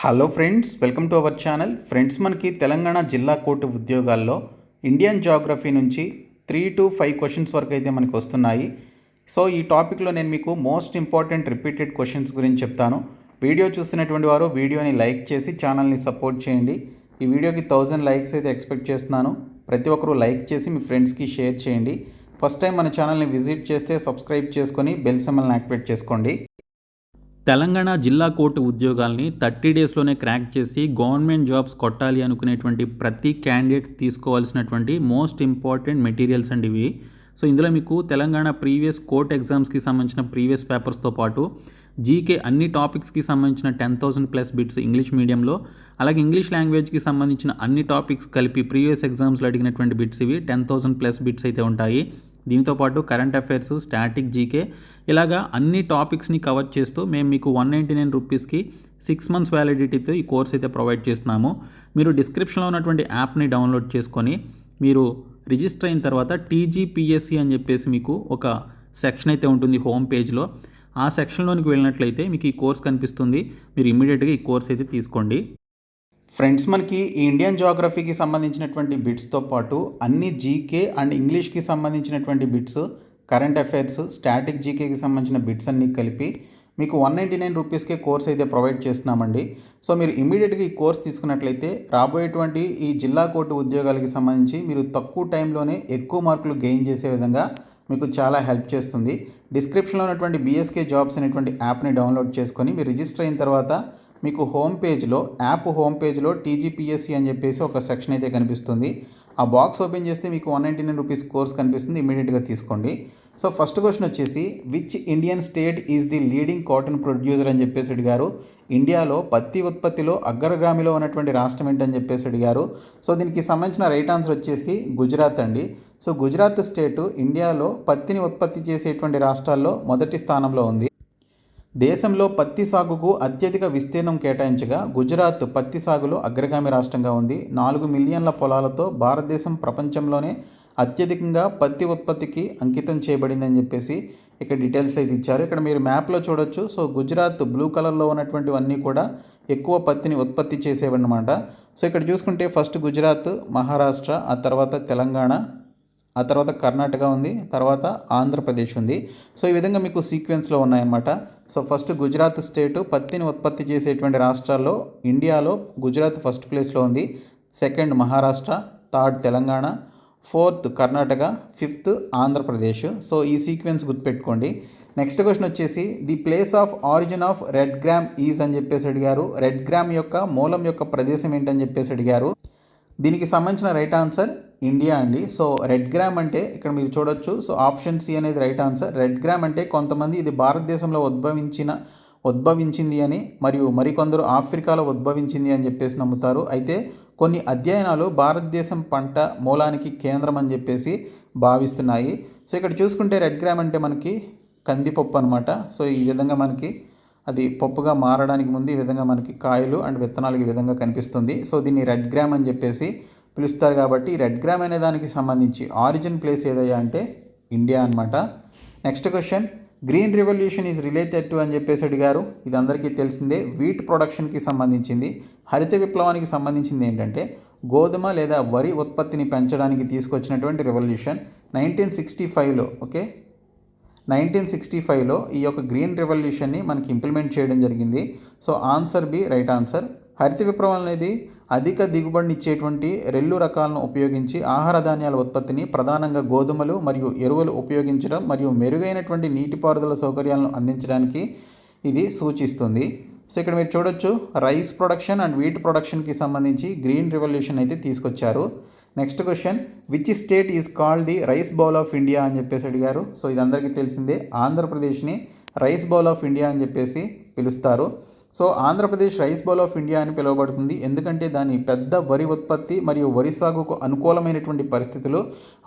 Hello friends welcome to our channel friends మనకి తెలంగాణ జిల్లా court ఉద్యోగాల్లో ఇండియన్ జాగ్రఫీ నుంచి త్రీ టు ఫైవ్ క్వశ్చన్స్ వరకు అయితే మనకు వస్తున్నాయి. సో ఈ టాపిక్లో నేను మీకు మోస్ట్ ఇంపార్టెంట్ రిపీటెడ్ క్వశ్చన్స్ గురించి చెప్తాను. వీడియో చూసినటువంటి వారు వీడియోని లైక్ చేసి ఛానల్ని సపోర్ట్ చేయండి. ఈ వీడియోకి థౌజండ్ లైక్స్ అయితే ఎక్స్పెక్ట్ చేస్తున్నాను. ప్రతి ఒక్కరూ లైక్ చేసి మీ ఫ్రెండ్స్కి షేర్ చేయండి. ఫస్ట్ టైం మన ఛానల్ని విజిట్ చేస్తే సబ్స్క్రైబ్ చేసుకొని బెల్ సెమల్ని యాక్టివేట్ చేసుకోండి. తెలంగాణ జిల్లా కోర్టు ఉద్యోగాల్ని థర్టీ డేస్లోనే క్రాక్ చేసి గవర్నమెంట్ జాబ్స్ కొట్టాలి అనుకునేటువంటి ప్రతి క్యాండిడేట్ తీసుకోవాల్సినటువంటి మోస్ట్ ఇంపార్టెంట్ మెటీరియల్స్ అండి ఇవి. సో ఇందులో మీకు తెలంగాణ ప్రీవియస్ కోర్ట్ ఎగ్జామ్స్కి సంబంధించిన ప్రీవియస్ పేపర్స్తో పాటు జీకే అన్ని టాపిక్స్కి సంబంధించిన ten thousand plus bits English మీడియంలో అలాగే ఇంగ్లీష్ లాంగ్వేజ్కి సంబంధించిన అన్ని టాపిక్స్ కలిపి ప్రీవియస్ ఎగ్జామ్స్లో అడిగినటువంటి బిట్స్ ఇవి. టెన్ థౌసండ్ ప్లస్ బిట్స్ అయితే ఉంటాయి. దీంతో పాటు కరెంట్ అఫైర్స్ స్టాటిక్ జీకే ఇలాగా అన్ని టాపిక్స్ని కవర్ చేస్తూ మేము మీకు వన్ నైంటీ నైన్ రూపీస్కి సిక్స్ మంత్స్ వ్యాలిడిటీతో ఈ కోర్స్ అయితే ప్రొవైడ్ చేస్తున్నాము. మీరు డిస్క్రిప్షన్లో ఉన్నటువంటి యాప్ని డౌన్లోడ్ చేసుకొని మీరు రిజిస్టర్ అయిన తర్వాత టీజీపీఎస్సి అని చెప్పేసి మీకు ఒక సెక్షన్ అయితే ఉంటుంది హోమ్ పేజ్లో ఆ సెక్షన్లోనికి వెళ్ళినట్లయితే మీకు ఈ కోర్స్ కనిపిస్తుంది. మీరు ఇమీడియట్గా ఈ కోర్స్ అయితే తీసుకోండి. ఫ్రెండ్స్ మనకి ఈ ఇండియన్ జాగ్రఫీకి సంబంధించినటువంటి బిట్స్తో పాటు అన్ని జీకే అండ్ ఇంగ్లీష్కి సంబంధించినటువంటి బిట్స్ కరెంట్ అఫైర్స్ స్టాటిక్ జీకేకి సంబంధించిన బిట్స్ అన్నీ కలిపి మీకు వన్ నైంటీ నైన్ రూపీస్కే కోర్స్ అయితే ప్రొవైడ్ చేస్తున్నామండి. సో మీరు ఇమీడియట్గా ఈ కోర్స్ తీసుకున్నట్లయితే రాబోయేటువంటి ఈ జిల్లా కోర్టు ఉద్యోగాలకి సంబంధించి మీరు తక్కువ టైంలోనే ఎక్కువ మార్కులు గెయిన్ చేసే విధంగా మీకు చాలా హెల్ప్ చేస్తుంది. డిస్క్రిప్షన్లో ఉన్నటువంటి బీఎస్కే జాబ్స్ అనేటువంటి యాప్ని డౌన్లోడ్ చేసుకొని మీరు రిజిస్టర్ అయిన తర్వాత మీకు హోమ్ పేజ్లో యాప్ హోమ్ పేజ్లో టీజీపీఎస్సీ అని చెప్పేసి ఒక సెక్షన్ అయితే కనిపిస్తుంది. ఆ బాక్స్ ఓపెన్ చేస్తే మీకు one ninety nine rupees course కనిపిస్తుంది ఇమీడియట్గా తీసుకోండి. సో ఫస్ట్ క్వశ్చన్ వచ్చేసి which Indian state is the leading cotton producer అని చెప్పేసి అడిగారు. ఇండియాలో పత్తి ఉత్పత్తిలో అగ్రగామిలో ఉన్నటువంటి రాష్ట్రం ఏంటని చెప్పేసి అడిగారు. సో దీనికి సంబంధించిన రైట్ ఆన్సర్ వచ్చేసి గుజరాత్ అండి. సో గుజరాత్ స్టేటు ఇండియాలో పత్తిని ఉత్పత్తి చేసేటువంటి రాష్ట్రాల్లో మొదటి స్థానంలో ఉంది. దేశంలో పత్తి సాగుకు అత్యధిక విస్తీర్ణం కేటాయించగా గుజరాత్ పత్తి సాగులో అగ్రగామి రాష్ట్రంగా ఉంది. నాలుగు మిలియన్ల పొలాలతో భారతదేశం ప్రపంచంలోనే అత్యధికంగా పత్తి ఉత్పత్తికి అంకితం చేయబడిందని చెప్పేసి ఇక్కడ డీటెయిల్స్ అయితే ఇచ్చారు. ఇక్కడ మీరు మ్యాప్లో చూడొచ్చు. సో గుజరాత్ బ్లూ కలర్లో ఉన్నటువంటివన్నీ కూడా ఎక్కువ పత్తిని ఉత్పత్తి చేసేవన్నమాట. సో ఇక్కడ చూసుకుంటే ఫస్ట్ గుజరాత్ మహారాష్ట్ర ఆ తర్వాత తెలంగాణ ఆ తర్వాత కర్ణాటక ఉంది తర్వాత ఆంధ్రప్రదేశ్ ఉంది. సో ఈ విధంగా మీకు సీక్వెన్స్లో ఉన్నాయన్నమాట. సో ఫస్ట్ గుజరాత్ స్టేటు పత్తిని ఉత్పత్తి చేసేటువంటి రాష్ట్రాల్లో ఇండియాలో గుజరాత్ ఫస్ట్ ప్లేస్లో ఉంది. Second Maharashtra third Telangana fourth Karnataka fifth Andhra Pradesh. So ఈ సీక్వెన్స్ గుర్తుపెట్టుకోండి. నెక్స్ట్ క్వశ్చన్ వచ్చేసి the place of origin of red gram is అని చెప్పేసి అడిగారు. రెడ్ గ్రామ్ యొక్క మూలం యొక్క ప్రదేశం ఏంటని చెప్పేసి అడిగారు. దీనికి సంబంధించిన రైట్ ఆన్సర్ ఇండియా అండి. సో రెడ్ గ్రామ్ అంటే ఇక్కడ మీరు చూడొచ్చు. సో ఆప్షన్ సి అనేది రైట్ ఆన్సర్ రెడ్ గ్రామ్ అంటే కొంతమంది ఇది భారతదేశంలో ఉద్భవించిన ఉద్భవించింది అని మరియు మరికొందరు ఆఫ్రికాలో ఉద్భవించింది అని చెప్పేసి నమ్ముతారు. అయితే కొన్ని అధ్యయనాలు భారతదేశం పంట మూలానికి కేంద్రం అని చెప్పేసి భావిస్తున్నాయి. సో ఇక్కడ చూసుకుంటే రెడ్ గ్రామ్ అంటే మనకి కందిపప్పు అనమాట సో ఈ విధంగా మనకి అది పప్పుగా మారడానికి ముందు ఈ విధంగా మనకి కాయలు అండ్ విత్తనాలు ఈ విధంగా కనిపిస్తుంది. సో దీన్ని రెడ్ గ్రామ్ అని చెప్పేసి పిలుస్తారు కాబట్టి రెడ్ గ్రామ్ అనే దానికి సంబంధించి ఆరిజిన్ ప్లేస్ ఏదయ్యా అంటే ఇండియా అనమాట next question green revolution is related to అని చెప్పేసి అడిగారు. ఇది అందరికీ తెలిసిందే. వీట్ ప్రొడక్షన్కి సంబంధించింది. హరిత విప్లవానికి సంబంధించింది ఏంటంటే గోధుమ లేదా వరి ఉత్పత్తిని పెంచడానికి తీసుకొచ్చినటువంటి రెవల్యూషన్ నైన్టీన్ సిక్స్టీ ఫైవ్లో ఓకే? నైన్టీన్ సిక్స్టీ ఫైవ్లో ఈ యొక్క గ్రీన్ రెవల్యూషన్ని మనకి ఇంప్లిమెంట్ చేయడం జరిగింది. So answer B right answer. హరిత విప్లవం అనేది అధిక దిగుబడిని ఇచ్చేటువంటి రెల్లు రకాలను ఉపయోగించి ఆహార ధాన్యాల ఉత్పత్తిని ప్రధానంగా గోధుమలు మరియు ఎరువులు ఉపయోగించడం మరియు మెరుగైనటువంటి నీటిపారుదల సౌకర్యాలను అందించడానికి ఇది సూచిస్తుంది. సో ఇక్కడ మీరు చూడొచ్చు రైస్ ప్రొడక్షన్ అండ్ వీట్ ప్రొడక్షన్కి సంబంధించి గ్రీన్ రెవల్యూషన్ అయితే తీసుకొచ్చారు. Next question which state is called the rice bowl of India అని చెప్పేసి అడిగారు. సో ఇది అందరికీ తెలిసిందే. ఆంధ్రప్రదేశ్ని రైస్ బౌల్ ఆఫ్ ఇండియా అని చెప్పేసి పిలుస్తారు. So Andhra Pradesh rice bowl of India అని పిలువబడుతుంది. ఎందుకంటే దాని పెద్ద వరి ఉత్పత్తి మరియు వరి సాగుకు అనుకూలమైనటువంటి పరిస్థితులు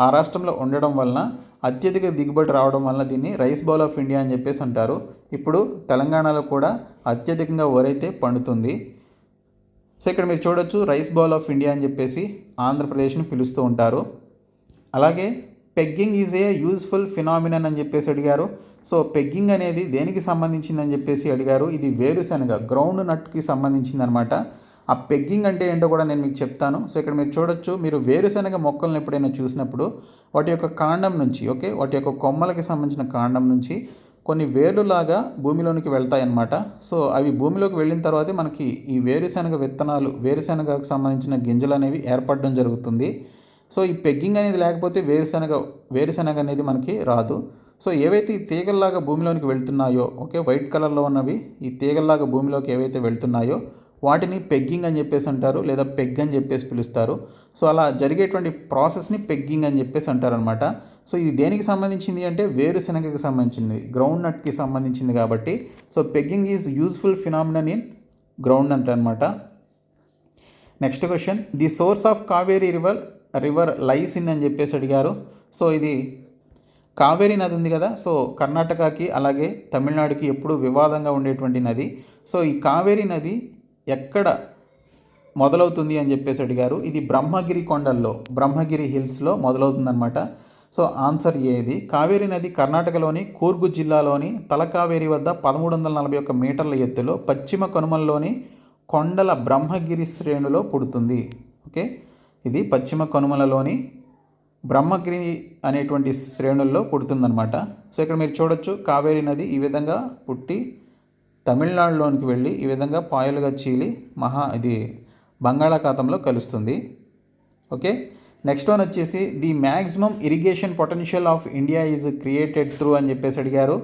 ఆ రాష్ట్రంలో ఉండడం వలన అత్యధిక దిగుబడి రావడం వలన దీన్ని రైస్ బౌల్ ఆఫ్ ఇండియా అని చెప్పేసి అంటారు. ఇప్పుడు తెలంగాణలో కూడా అత్యధికంగా వరి అయితే పండుతుంది. సో ఇక్కడ మీరు చూడొచ్చు రైస్ బౌల్ ఆఫ్ ఇండియా అని చెప్పేసి ఆంధ్రప్రదేశ్ని పిలుస్తూ ఉంటారు. అలాగే pegging is a useful phenomenon అని చెప్పేసి అడిగారు. సో పెగ్గింగ్ అనేది దేనికి సంబంధించిందని చెప్పేసి అడిగారు. ఇది వేరుశనగ గ్రౌండ్ నట్కి సంబంధించింది అనమాట ఆ పెగ్గింగ్ అంటే ఏంటో కూడా నేను మీకు చెప్తాను. సో ఇక్కడ మీరు చూడొచ్చు మీరు వేరుశనగ మొక్కలను ఎప్పుడైనా చూసినప్పుడు వాటి యొక్క కాండం నుంచి ఓకే వాటి యొక్క కొమ్మలకి సంబంధించిన కాండం నుంచి కొన్ని వేలులాగా భూమిలోనికి వెళ్తాయి అన్నమాట సో అవి భూమిలోకి వెళ్ళిన తర్వాతే మనకి ఈ వేరుశనగ విత్తనాలు వేరుశనగకు సంబంధించిన గింజలు అనేవి ఏర్పడడం జరుగుతుంది. సో ఈ పెగ్గింగ్ అనేది లేకపోతే వేరుశనగ వేరుశనగ అనేది మనకి రాదు. సో ఏవైతే ఈ తీగల్లాగా భూమిలోనికి వెళ్తున్నాయో ఓకే వైట్ కలర్లో ఉన్నవి ఈ తీగల్లాగా భూమిలోకి ఏవైతే వెళ్తున్నాయో వాటిని పెగ్గింగ్ అని చెప్పేసి అంటారు లేదా పెగ్ అని చెప్పేసి పిలుస్తారు. సో అలా జరిగేటువంటి ప్రాసెస్ని పెగ్గింగ్ అని చెప్పేసి అంటారనమాట సో ఇది దేనికి సంబంధించింది అంటే వేరుశనగకి సంబంధించింది గ్రౌండ్ నట్కి సంబంధించింది కాబట్టి. So pegging is useful phenomenon in groundnut అనమాట next question the source of Kaveri river river lies in అని చెప్పేసి అడిగారు. సో ఇది కావేరీ నది ఉంది కదా సో కర్ణాటకకి అలాగే తమిళనాడుకి ఎప్పుడూ వివాదంగా ఉండేటువంటి నది. సో ఈ కావేరీ నది ఎక్కడ మొదలవుతుంది అని చెప్పేసి అడిగారు. ఇది బ్రహ్మగిరి కొండల్లో బ్రహ్మగిరి హిల్స్లో మొదలవుతుందన్నమాట. సో ఆన్సర్ ఏది? కావేరీ నది కర్ణాటకలోని కూర్గు జిల్లాలోని తలకావేరి వద్ద పదమూడు వందల నలభై ఒక్క మీటర్ల ఎత్తులో పశ్చిమ కనుమల్లోని కొండల బ్రహ్మగిరి శ్రేణులో పుడుతుంది. ఓకే? ఇది పశ్చిమ కనుమలలోని బ్రహ్మగిరి అనేటువంటి శ్రేణుల్లో పుడుతుందన్నమాట. సో ఇక్కడ మీరు చూడొచ్చు కావేరీ నది ఈ విధంగా పుట్టి తమిళనాడులోనికి వెళ్ళి ఈ విధంగా పాయలుగా చీలి మహా ఇది బంగాళాఖాతంలో కలుస్తుంది. ఓకే? నెక్స్ట్ వన్ వచ్చేసి the maximum irrigation potential of India is created through అని చెప్పేసి అడిగారు.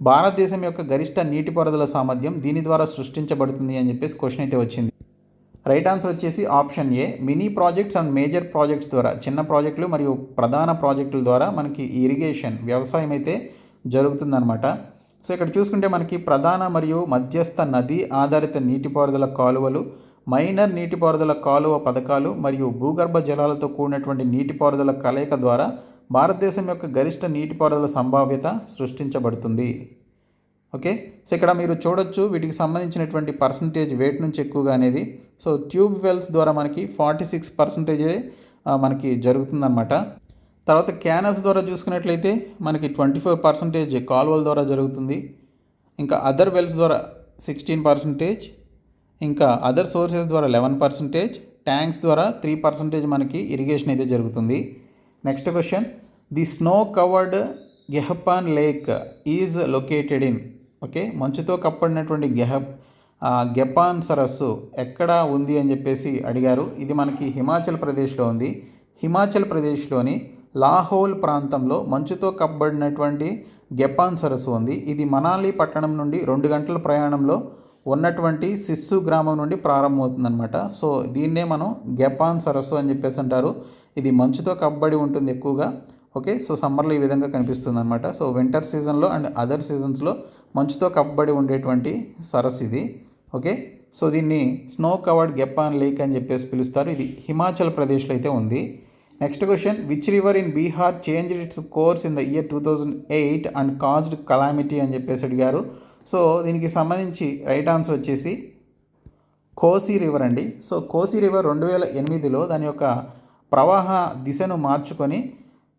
భారతదేశం యొక్క గరిష్ట నీటిపారుదల సామర్థ్యం దీని ద్వారా సృష్టించబడుతుంది అని చెప్పేసి క్వశ్చన్ అయితే వచ్చింది. రైట్ ఆన్సర్ వచ్చేసి option A mini projects and major projects ద్వారా చిన్న ప్రాజెక్టులు మరియు ప్రధాన ప్రాజెక్టుల ద్వారా మనకి ఈ ఇరిగేషన్ వ్యవసాయం అయితే జరుగుతుందన్నమాట. సో ఇక్కడ చూసుకుంటే మనకి ప్రధాన మరియు మధ్యస్థ నది ఆధారిత నీటిపారుదల కాలువలు మైనర్ నీటిపారుదల కాలువ పథకాలు మరియు భూగర్భ జలాలతో కూడినటువంటి నీటిపారుదల కలయిక ద్వారా భారతదేశం యొక్క గరిష్ట నీటిపారుదల సంభావ్యత సృష్టించబడుతుంది. ఓకే? సో ఇక్కడ మీరు చూడొచ్చు వీటికి సంబంధించినటువంటి పర్సంటేజ్ వెయిట్ నుంచి ఎక్కువగా అనేది. సో ట్యూబ్ వెల్స్ ద్వారా మనకి ఫార్టీ సిక్స్ పర్సంటేజే మనకి జరుగుతుందన్నమాట. తర్వాత క్యానల్స్ ద్వారా చూసుకున్నట్లయితే మనకి ట్వంటీ ఫోర్ పర్సంటేజ్ కాలువల ద్వారా జరుగుతుంది. ఇంకా అదర్ వెల్స్ ద్వారా సిక్స్టీన్ పర్సంటేజ్. ఇంకా అదర్ సోర్సెస్ ద్వారా లెవెన్ పర్సంటేజ్. ట్యాంక్స్ ద్వారా త్రీ పర్సంటేజ్ మనకి ఇరిగేషన్ అయితే జరుగుతుంది. Next question. The snow covered గెహపాన్ lake is located in. Okay మంచుతో కప్పడినటువంటి గెహ గెపాన్ సరస్సు ఎక్కడ ఉంది అని చెప్పేసి అడిగారు. ఇది మనకి హిమాచల్ ప్రదేశ్లో ఉంది. హిమాచల్ ప్రదేశ్లోని లాహోల్ ప్రాంతంలో మంచుతో కప్పబడినటువంటి గెపాన్ సరస్సు ఉంది. ఇది మనాలి పట్టణం నుండి రెండు గంటల ప్రయాణంలో ఉన్నటువంటి సిస్సు గ్రామం నుండి ప్రారంభమవుతుందన్నమాట. సో దీన్నే మనం గెపాన్ సరస్సు అని చెప్పేసి అంటారు. ఇది మంచుతో కప్పబడి ఉంటుంది ఎక్కువగా. ఓకే? సో సమ్మర్లో ఈ విధంగా కనిపిస్తుంది అనమాట సో వింటర్ సీజన్లో అండ్ అదర్ సీజన్స్లో మంచుతో కప్పబడి ఉండేటువంటి సరస్సు ఇది. ఓకే? సో దీన్ని స్నో కవర్డ్ గెపాన్ లేక్ అని చెప్పేసి పిలుస్తారు. ఇది హిమాచల్ ప్రదేశ్లో అయితే ఉంది. Next question which river in Bihar change its course in the year two thousand eight and caused calamity అని చెప్పేసి అడిగారు. సో దీనికి సంబంధించి రైట్ ఆన్సర్ వచ్చేసి కోసి రివర్ అండి. సో కోసి రివర్ రెండు వేల ఎనిమిదిలో దాని యొక్క ప్రవాహ దిశను మార్చుకొని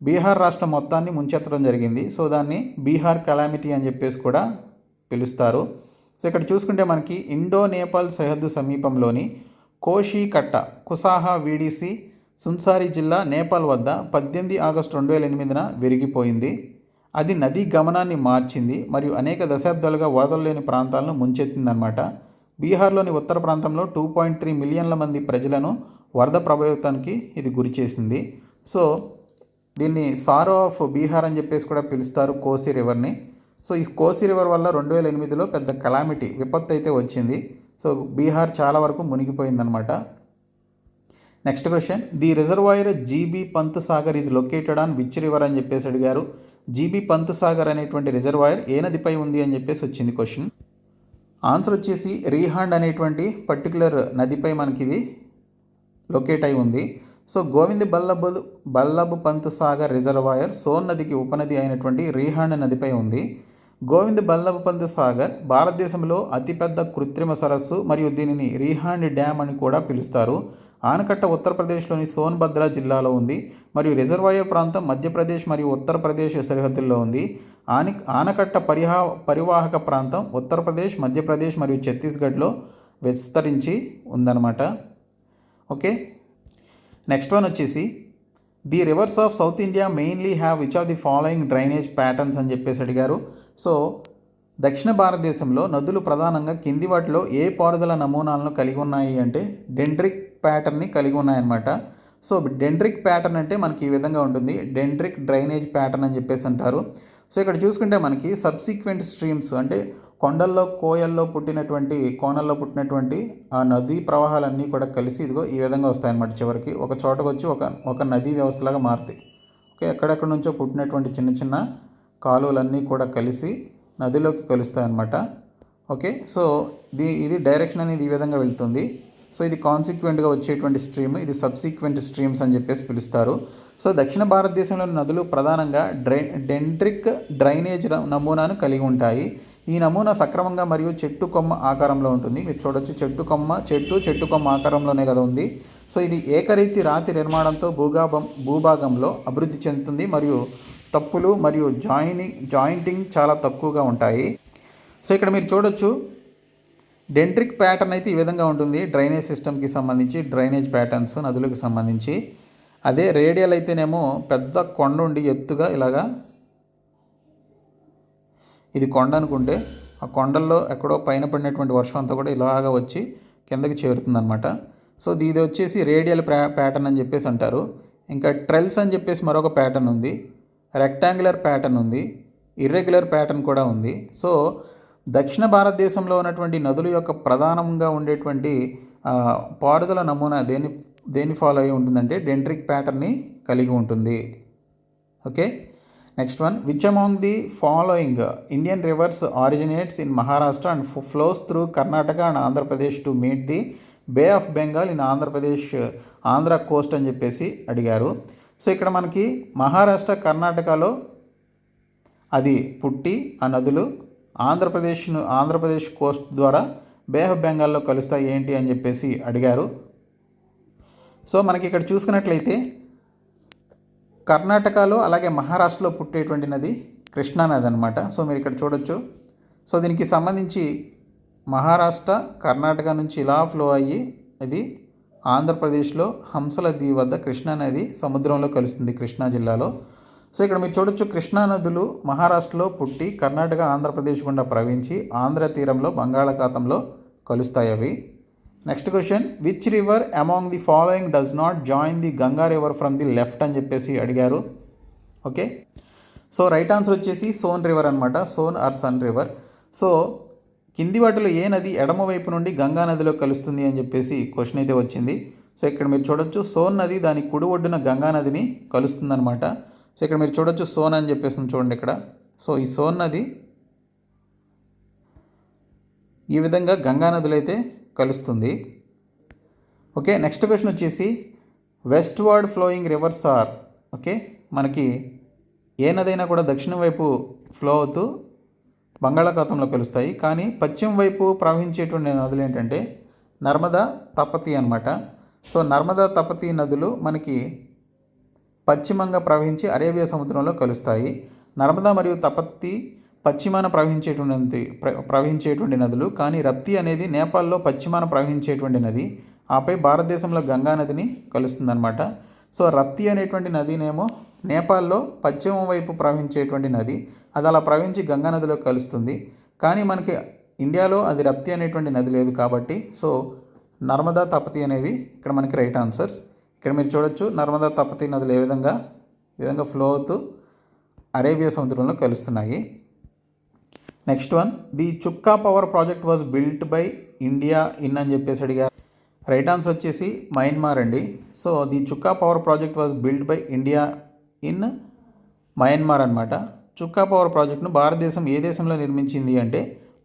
బీహార్ రాష్ట్రం మొత్తాన్ని ముంచెత్తడం జరిగింది. సో దాన్ని బీహార్ కలామిటీ అని చెప్పేసి కూడా పిలుస్తారు. సో ఇక్కడ చూసుకుంటే మనకి ఇండో నేపాల్ సరిహద్దు సమీపంలోని కోషి కట్ట కుసాహా వీడిసి సున్సారి జిల్లా నేపాల్ వద్ద పద్దెనిమిది ఆగస్టు రెండు వేల ఎనిమిదిన విరిగిపోయింది. అది నదీ గమనాన్ని మార్చింది మరియు అనేక దశాబ్దాలుగా వరదలు లేని ప్రాంతాలను ముంచెత్తిందనమాట బీహార్లోని ఉత్తర ప్రాంతంలో టూ పాయింట్ త్రీ మిలియన్ల మంది ప్రజలను వరద ప్రభావితానికి ఇది గురి చేసింది. సో దీన్ని సారో ఆఫ్ బీహార్ అని చెప్పేసి కూడా పిలుస్తారు కోసి రివర్ని సో ఈ కోసి రివర్ వల్ల రెండు వేల ఎనిమిదిలో పెద్ద కలామిటీ విపత్తు అయితే వచ్చింది. సో బీహార్ చాలా వరకు మునిగిపోయిందనమాట next question the reservoir GB Pant Sagar is located on which river అని చెప్పేసి అడిగారు. జీబీ పంత్ సాగర్ అనేటువంటి రిజర్వాయర్ ఏ నదిపై ఉంది అని చెప్పేసి వచ్చింది క్వశ్చన్ ఆన్సర్ వచ్చేసి రీహాండ్ అనేటువంటి పర్టికులర్ నదిపై మనకి ఇది లొకేట్ అయి ఉంది. సో గోవింద్ బల్లభ్ బల్లభ్ పంత్ సాగర్ రిజర్వాయర్ సోన్ నదికి ఉపనది అయినటువంటి రీహాండ్ నదిపై ఉంది. గోవింద్ బల్లభ్ పంత్ సాగర్ భారతదేశంలో అతిపెద్ద కృత్రిమ సరస్సు మరియు దీనిని రీహాండ్ డ్యామ్ అని కూడా పిలుస్తారు. ఆనకట్ట ఉత్తరప్రదేశ్లోని సోన్భద్ర జిల్లాలో ఉంది. మరియు రిజర్వాయర్ ప్రాంతం మధ్యప్రదేశ్ మరియు ఉత్తరప్రదేశ్ సరిహద్దుల్లో ఉంది. ఆని ఆనకట్ట పరిహా పరివాహక ప్రాంతం ఉత్తరప్రదేశ్ మధ్యప్రదేశ్ మరియు ఛత్తీస్గఢ్లో విస్తరించి ఉందన్నమాట. ఓకే? నెక్స్ట్ వన్ వచ్చేసి the rivers of south India mainly have which of the following drainage patterns అని చెప్పేసి అడిగారు. సో దక్షిణ భారతదేశంలో నదులు ప్రధానంగా కింది వాటిలో ఏ పారుదల నమూనాలను కలిగి ఉన్నాయి అంటే డెండ్రిక్ ప్యాటర్న్ని కలిగి ఉన్నాయన్నమాట. సో డెండ్రిక్ ప్యాటర్న్ అంటే మనకి ఈ విధంగా ఉంటుంది. డెండ్రిక్ డ్రైనేజ్ ప్యాటర్న్ అని చెప్పేసి అంటారు. సో ఇక్కడ చూసుకుంటే మనకి సబ్సిక్వెంట్ స్ట్రీమ్స్ అంటే కొండల్లో కోయల్లో పుట్టినటువంటి కోనల్లో పుట్టినటువంటి ఆ నదీ ప్రవాహాలన్నీ కూడా కలిసి ఇదిగో ఈ విధంగా వస్తాయన్నమాట చివరికి. ఒక చోటకు వచ్చి ఒక ఒక నదీ వ్యవస్థలాగా మారుతాయి. ఓకే ఎక్కడెక్కడ నుంచో పుట్టినటువంటి చిన్న చిన్న కాలువలన్నీ కూడా కలిసి నదిలోకి కలుస్తాయన్నమాట. ఓకే సో ఇది డైరెక్షన్ అనేది ఈ విధంగా వెళ్తుంది. సో ఇది కాన్సిక్వెంట్గా వచ్చేటువంటి స్ట్రీమ్ ఇది సబ్సిక్వెంట్ స్ట్రీమ్స్ అని చెప్పేసి పిలుస్తారు. సో దక్షిణ భారతదేశంలోని నదులు ప్రధానంగా డ్రై డెండ్రిక్ డ్రైనేజ్ నమూనాను కలిగి ఉంటాయి. ఈ నమూనా సక్రమంగా మరియు చెట్టు కొమ్మ ఆకారంలో ఉంటుంది. మీరు చూడొచ్చు చెట్టు కొమ్మ చెట్టు చెట్టు కొమ్మ ఆకారంలోనే కదా ఉంది. సో ఇది ఏకరీతి రాతి నిర్మాణంతో భూగాభం భూభాగంలో అభివృద్ధి చెందుతుంది మరియు తప్పులు మరియు జాయినింగ్ జాయింటింగ్ చాలా తక్కువగా ఉంటాయి. సో ఇక్కడ మీరు చూడొచ్చు డెంట్రిక్ ప్యాటర్న్ అయితే ఈ విధంగా ఉంటుంది. డ్రైనేజ్ సిస్టమ్కి సంబంధించి డ్రైనేజ్ ప్యాటర్న్స్ నదులకు సంబంధించి. అదే రేడియల్ అయితేనేమో పెద్ద కొండ ఉండి ఎత్తుగా ఇలాగా ఇది కొండ అనుకుంటే ఆ కొండల్లో ఎక్కడో పైన పడినటువంటి వర్షం అంతా కూడా ఇలాగ వచ్చి కిందకి చేరుతుందనమాట సో ఇది వచ్చేసి రేడియల్ ప్యా ప్యాటర్న్ అని చెప్పేసి అంటారు. ఇంకా ట్రెల్స్ అని చెప్పేసి మరొక ప్యాటర్న్ ఉంది. రెక్టాంగులర్ ప్యాటర్న్ ఉంది. ఇర్రెగ్యులర్ ప్యాటర్న్ కూడా ఉంది. సో దక్షిణ భారతదేశంలో ఉన్నటువంటి నదుల యొక్క ప్రధానంగా ఉండేటువంటి పారుదల నమూనా దేని దేని ఫాలో అయి ఉంటుందంటే డెంట్రిక్ ప్యాటర్న్ని కలిగి ఉంటుంది. Okay? Next one which among the following Indian rivers originates in Maharashtra and flows through Karnataka and Andhra Pradesh to meet the Bay of Bengal in Andhra Pradesh Andhra coast అని చెప్పేసి అడిగారు. So ఇక్కడ మనకి మహారాష్ట్ర కర్ణాటకలో అది పుట్టి ఆ నదులు ఆంధ్రప్రదేశ్ను ఆంధ్రప్రదేశ్ కోస్ట్ ద్వారా బే ఆఫ్ బెంగాల్లో కలుస్తాయి ఏంటి అని చెప్పేసి అడిగారు. సో మనకి ఇక్కడ చూసుకున్నట్లయితే కర్ణాటకలో అలాగే మహారాష్ట్రలో పుట్టేటువంటి నది కృష్ణా నది అనమాట సో మీరు ఇక్కడ చూడొచ్చు. సో దీనికి సంబంధించి మహారాష్ట్ర కర్ణాటక నుంచి ఇలా ఫ్లో అయ్యి ఇది ఆంధ్రప్రదేశ్లో హంసల దీ వద్ద కృష్ణానది సముద్రంలో కలుస్తుంది కృష్ణా జిల్లాలో. సో ఇక్కడ మీరు చూడొచ్చు కృష్ణా నదులు మహారాష్ట్రలో పుట్టి కర్ణాటక ఆంధ్రప్రదేశ్ గుండా ప్రవహించి ఆంధ్ర తీరంలో బంగాళాఖాతంలో కలుస్తాయి అవి. Next question which river among the following does not join the Ganga river from the left అని చెప్పేసి అడిగారు. ఓకే సో రైట్ ఆన్సర్ వచ్చేసి సోన్ రివర్ అనమాట Son or sun river so కింది వాటిలో ఏ నది ఎడమ వైపు నుండి గంగా నదిలో కలుస్తుంది అని చెప్పేసి క్వశ్చన్ అయితే వచ్చింది. సో ఇక్కడ మీరు చూడొచ్చు సోన్ నది దాని కుడి ఒడ్డున గంగా నదిని కలుస్తుందన్నమాట. సో ఇక్కడ మీరు చూడొచ్చు సోన్ అని చెప్పేసి చూడండి ఇక్కడ. సో ఈ సోన్ నది ఈ విధంగా గంగా నదులు అయితే కలుస్తుంది. ఓకే నెక్స్ట్ క్వశ్చన్ వచ్చేసి westward flowing rivers are? Okay మనకి ఏ నదైనా కూడా దక్షిణం వైపు ఫ్లో అవుతూ బంగాళాఖాతంలో కలుస్తాయి. కానీ పశ్చిమ వైపు ప్రవహించేటువంటి నదులు ఏంటంటే నర్మదా తపతి అన్నమాట. సో నర్మదా తపతి నదులు మనకి పశ్చిమంగా ప్రవహించి అరేబియా సముద్రంలో కలుస్తాయి. నర్మదా మరియు తపత్తి పశ్చిమాన ప్రవహించేటువంటి ప్ర- ప్రవహించేటువంటి నదులు. కానీ రప్తి అనేది నేపాల్లో పశ్చిమాన ప్రవహించేటువంటి నది. ఆపై భారతదేశంలో గంగా నదిని కలుస్తుందన్నమాట. సో రప్తి అనేటువంటి నదినేమో నేపాల్లో పశ్చిమం వైపు ప్రవహించేటువంటి నది. అది అలా ప్రవహించి గంగా నదిలో కలుస్తుంది. కానీ మనకి ఇండియాలో అది రప్తి అనేటువంటి నది లేదు కాబట్టి. సో నర్మదా తపతి అనేవి ఇక్కడ మనకి రైట్ ఆన్సర్స్. ఇక్కడ మీరు చూడొచ్చు నర్మదా తపతి నదులు ఏ విధంగా ఈ విధంగా ఫ్లో అవుతూ అరేబియా సముద్రంలో కలుస్తున్నాయి. Next one the Chukha power project was built by India in అని చెప్పేసి అడిగారు. రైట్ ఆన్సర్ వచ్చేసి మయన్మార్ అండి. So the Chukha power project was built by India in Myanmar అనమాట చుక్కా పవర్ ప్రాజెక్ట్ను భారతదేశం ఏ దేశంలో నిర్మించింది అంటే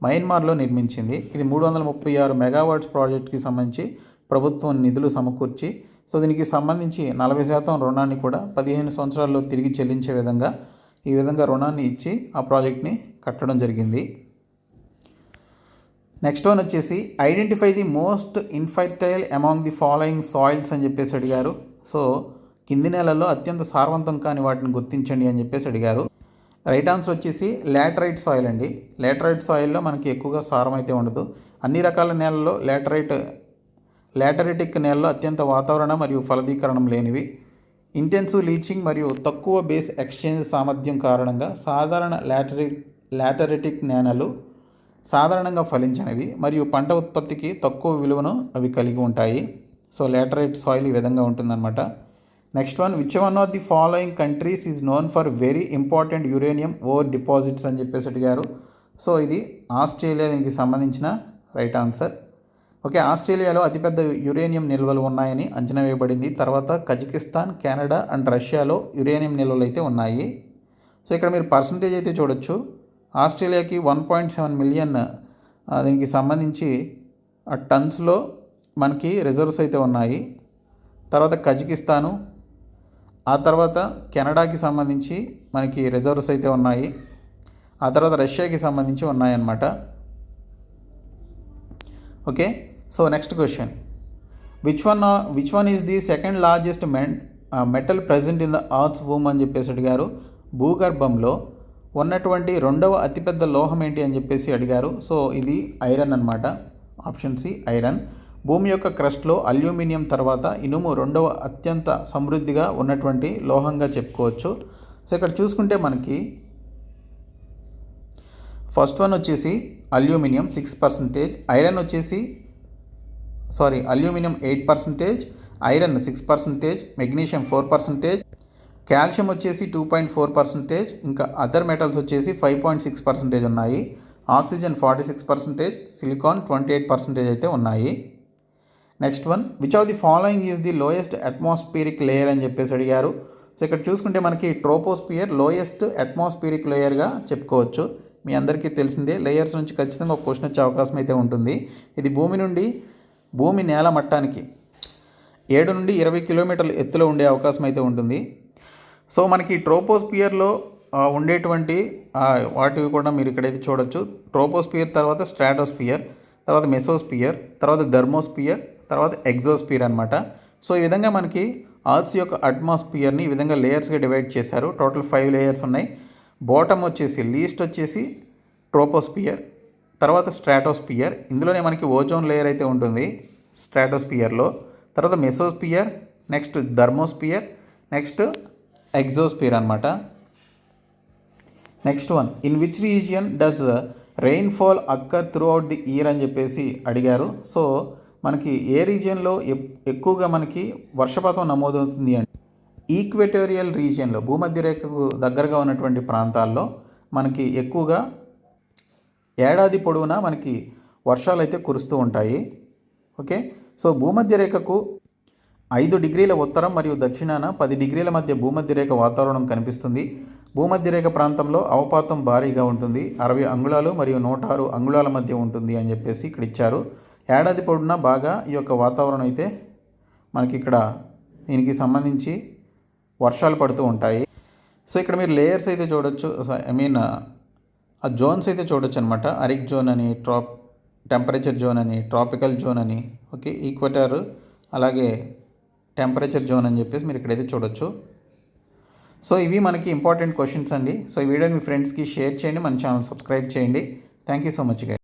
మయన్మార్లో నిర్మించింది. ఇది మూడు వందల ముప్పై ఆరు మెగావాట్స్ ప్రాజెక్ట్కి సంబంధించి ప్రభుత్వం నిధులు సమకూర్చి సో దీనికి సంబంధించి నలభై శాతం రుణాన్ని కూడా పదిహేను సంవత్సరాల్లో తిరిగి చెల్లించే విధంగా ఈ విధంగా రుణాన్ని ఇచ్చి ఆ ప్రాజెక్ట్ని కట్టడం జరిగింది. నెక్స్ట్ వన్ వచ్చేసి identify the most infertile among the following soils అని చెప్పేసి అడిగారు. సో కింది నేలల్లో అత్యంత సారవంతం కాని వాటిని గుర్తించండి అని చెప్పేసి అడిగారు. రైట్ ఆన్సర్ వచ్చేసి లాటరైట్ సాయిల్ అండి. లాటరైట్ సాయిల్లో మనకి ఎక్కువగా సారం అయితే ఉండదు. అన్ని రకాల నేలల్లో లాటరైట్ లాటరైటిక్ నేలలో అత్యంత వాతావరణ మరియు ఫలదీకరణం లేనివి. ఇంటెన్సివ్ లీచింగ్ మరియు తక్కువ బేస్ ఎక్స్చేంజ్ సామర్థ్యం కారణంగా సాధారణ లాటరి లాటరిటిక్ నేలలు సాధారణంగా ఫలించినవి మరియు పంట ఉత్పత్తికి తక్కువ విలువను అవి కలిగి ఉంటాయి. సో లాటరైట్ సాయిల్ ఈ విధంగా ఉంటుందన్నమాట. Next one which one of the following countries is known for very important uranium ore deposits అని చెప్పేసి అడిగారు. సో ఇది ఆస్ట్రేలియా దీనికి సంబంధించిన రైట్ ఆన్సర్. ఓకే ఆస్ట్రేలియాలో అతిపెద్ద యురేనియం నిల్వలు ఉన్నాయని అంచనా వేయబడింది. తర్వాత కజకిస్తాన్ కెనడా అండ్ రష్యాలో యురేనియం నిల్వలు అయితే ఉన్నాయి. సో ఇక్కడ మీరు పర్సంటేజ్ అయితే చూడొచ్చు. ఆస్ట్రేలియాకి వన్ పాయింట్ సెవెన్ మిలియన్ దీనికి సంబంధించి టన్స్లో మనకి రిజర్వ్స్ అయితే ఉన్నాయి. తర్వాత కజకిస్తాను ఆ తర్వాత కెనడాకి సంబంధించి మనకి రిజర్వ్స్ అయితే ఉన్నాయి. ఆ తర్వాత రష్యాకి సంబంధించి ఉన్నాయన్నమాట. Okay? So next question which one which one is the second largest men metal present in the earth's womb అని చెప్పేసి అడిగారు. భూగర్భంలో ఉన్నటువంటి రెండవ అతిపెద్ద లోహం ఏంటి అని చెప్పేసి అడిగారు. సో ఇది ఐరన్ అన్నమాట. Option C iron. భూమి యొక్క క్రస్ట్లో అల్యూమినియం తర్వాత ఇనుము రెండవ అత్యంత సమృద్ధిగా ఉన్నటువంటి లోహంగా చెప్పుకోవచ్చు. సో ఇక్కడ చూసుకుంటే మనకి ఫస్ట్ వన్ వచ్చేసి అల్యూమినియం సిక్స్ పర్సెంటేజ్ ఐరన్ వచ్చేసి sorry aluminium eight percentage iron six percentage magnesium four percentage calcium వచ్చేసి టూ పాయింట్ ఫోర్ పర్సెంటేజ్ ఇంకా అదర్ మెటల్స్ వచ్చేసి ఫైవ్ పాయింట్ సిక్స్ పర్సెంటేజ్ ఉన్నాయి. Oxygen forty six percentage silicon twenty eight percentage అయితే ఉన్నాయి. Next one which of the following is the lowest atmospheric layer అని చెప్పేసి అడిగారు. So ఇక్కడ చూసుకుంటే మనకి ట్రోపోస్పియర్ లోయెస్ట్ అట్మాస్ఫియరిక్ లేయర్గా చెప్పుకోవచ్చు. మీ అందరికీ తెలిసిందే లేయర్స్ నుంచి ఖచ్చితంగా ఒక క్వశ్చన్ వచ్చే అవకాశం అయితే ఉంటుంది. ఇది భూమి నుండి భూమి నేల మట్టానికి ఏడు నుండి ఇరవై కిలోమీటర్ల ఎత్తులో ఉండే అవకాశం అయితే ఉంటుంది. సో మనకి ట్రోపోస్పియర్లో ఉండేటువంటి వాటివి కూడా మీరు ఇక్కడైతే చూడొచ్చు. ట్రోపోస్పియర్ తర్వాత స్ట్రాటోస్పియర్ తర్వాత మెసోస్పియర్ తర్వాత థర్మోస్పియర్ తర్వాత ఎగ్జోస్పియర్ అనమాట సో ఈ విధంగా మనకి ఆర్త్స్ యొక్క అట్మాస్ఫియర్ని ఈ విధంగా లేయర్స్గా డివైడ్ చేశారు. టోటల్ ఫైవ్ లేయర్స్ ఉన్నాయి. బాటమ్ వచ్చేసి లీస్ట్ వచ్చేసి ట్రోపోస్పియర్ తర్వాత స్ట్రాటోస్పియర్. ఇందులోనే మనకి ఓజోన్ లేయర్ అయితే ఉంటుంది స్ట్రాటోస్పియర్లో. తర్వాత mesosphere next thermosphere next exosphere అనమాట next one in which region does rainfall occur throughout the year అని చెప్పేసి అడిగారు. సో మనకి ఏ రీజియన్లో ఎక్కువగా మనకి వర్షపాతం నమోదవుతుంది అంటే ఈక్వెటోరియల్ రీజియన్లో భూమధ్య రేఖకు దగ్గరగా ఉన్నటువంటి ప్రాంతాల్లో మనకి ఎక్కువగా ఏడాది పొడవునా మనకి వర్షాలు అయితే కురుస్తూ ఉంటాయి. ఓకే? సో భూమధ్య రేఖకు ఐదు డిగ్రీల ఉత్తరం మరియు దక్షిణాన పది డిగ్రీల మధ్య భూమధ్య రేఖ వాతావరణం కనిపిస్తుంది. భూమధ్య రేఖ ప్రాంతంలో అవపాతం భారీగా ఉంటుంది. అరవై అంగుళాలు మరియు నూట ఆరు అంగుళాల మధ్య ఉంటుంది అని చెప్పేసి ఇక్కడ ఇచ్చారు. ఏడాది పొడున బాగా ఈ యొక్క వాతావరణం అయితే మనకి ఇక్కడ దీనికి సంబంధించి వర్షాలు పడుతూ ఉంటాయి. సో ఇక్కడ మీరు లేయర్స్ అయితే చూడొచ్చు. ఐ మీన్ ఆ జోన్స్ అయితే చూడొచ్చు అనమాట అరిక్ జోన్ అని ట్రాప్ టెంపరేచర్ జోన్ అని ట్రాపికల్ జోన్ అని. Okay equator. అలాగే టెంపరేచర్ జోన్ అని చెప్పేసి మీరు ఇక్కడైతే చూడొచ్చు. సో ఇవి మనకి ఇంపార్టెంట్ క్వశ్చన్స్ అండి. సో ఈ వీడియోని మీ ఫ్రెండ్స్కి షేర్ చేయండి మన ఛానల్ సబ్స్క్రైబ్ చేయండి. Thank you so మచ్గా